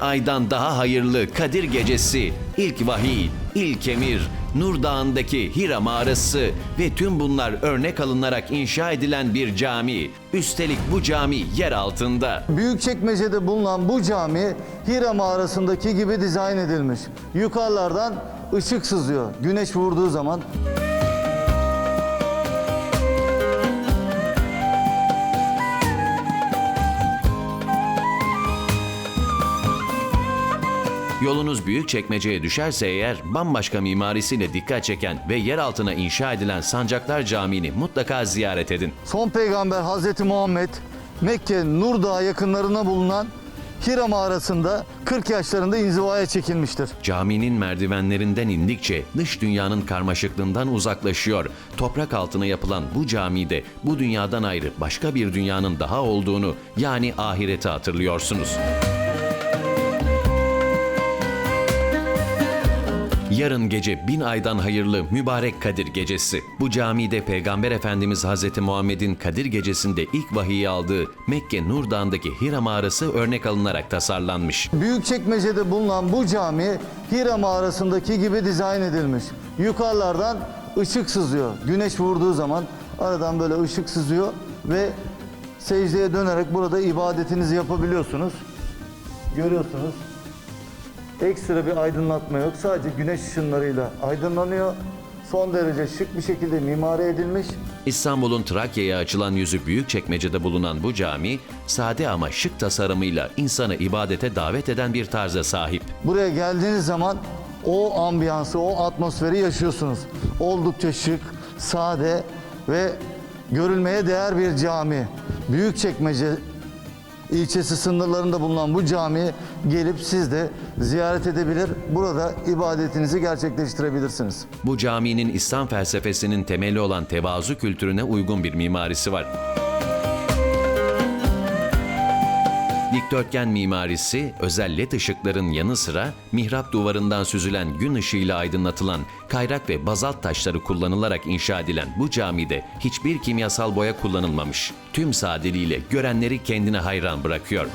aydan daha hayırlı Kadir Gecesi, ilk vahiy, ilk emir, Nur Dağı'ndaki Hira mağarası ve tüm bunlar örnek alınarak inşa edilen bir cami. Üstelik bu cami yer altında. Büyükçekmece'de bulunan bu cami Hira mağarasındaki gibi dizayn edilmiş. Yukarılardan ışık sızıyor. Güneş vurduğu zaman Yolunuz büyük çekmeceye düşerse eğer bambaşka mimarisiyle dikkat çeken ve yer altına inşa edilen Sancaklar Camii'ni mutlaka ziyaret edin. son peygamber Hazreti Muhammed Mekke Nur Dağı yakınlarına bulunan Hira mağarasında 40 yaşlarında inzivaya çekilmiştir. Caminin merdivenlerinden indikçe dış dünyanın karmaşıklığından uzaklaşıyor. Toprak altına yapılan bu camide bu dünyadan ayrı başka bir dünyanın daha olduğunu yani ahireti hatırlıyorsunuz. Yarın gece bin aydan hayırlı mübarek Kadir Gecesi. Bu camide Peygamber Efendimiz Hazreti Muhammed'in Kadir Gecesi'nde ilk vahiyi aldığı Mekke Nur Dağı'ndaki Hira mağarası örnek alınarak tasarlanmış. Büyükçekmece'de bulunan bu cami Hira mağarasındaki gibi dizayn edilmiş. Yukarılardan ışık sızıyor. Güneş vurduğu zaman aradan böyle ışık sızıyor ve secdeye dönerek burada ibadetinizi yapabiliyorsunuz. Görüyorsunuz. Ekstra bir aydınlatma yok. Sadece güneş ışınlarıyla aydınlanıyor. Son derece şık bir şekilde mimari edilmiş. İstanbul'un Trakya'ya açılan yüzü Büyükçekmece'de bulunan bu cami, sade ama şık tasarımıyla insanı ibadete davet eden bir tarza sahip. Buraya geldiğiniz zaman o ambiyansı, o atmosferi yaşıyorsunuz. Oldukça şık, sade ve görülmeye değer bir cami. Büyükçekmece ilçesi sınırlarında bulunan bu camiye gelip siz de ziyaret edebilir, burada ibadetinizi gerçekleştirebilirsiniz. Bu caminin İslam felsefesinin temeli olan tevazu kültürüne uygun bir mimarisi var. Dikdörtgen mimarisi, özel led ışıkların yanı sıra mihrap duvarından süzülen gün ışığıyla aydınlatılan kayrak ve bazalt taşları kullanılarak inşa edilen bu camide hiçbir kimyasal boya kullanılmamış. Tüm sadeliğiyle görenleri kendine hayran bırakıyor.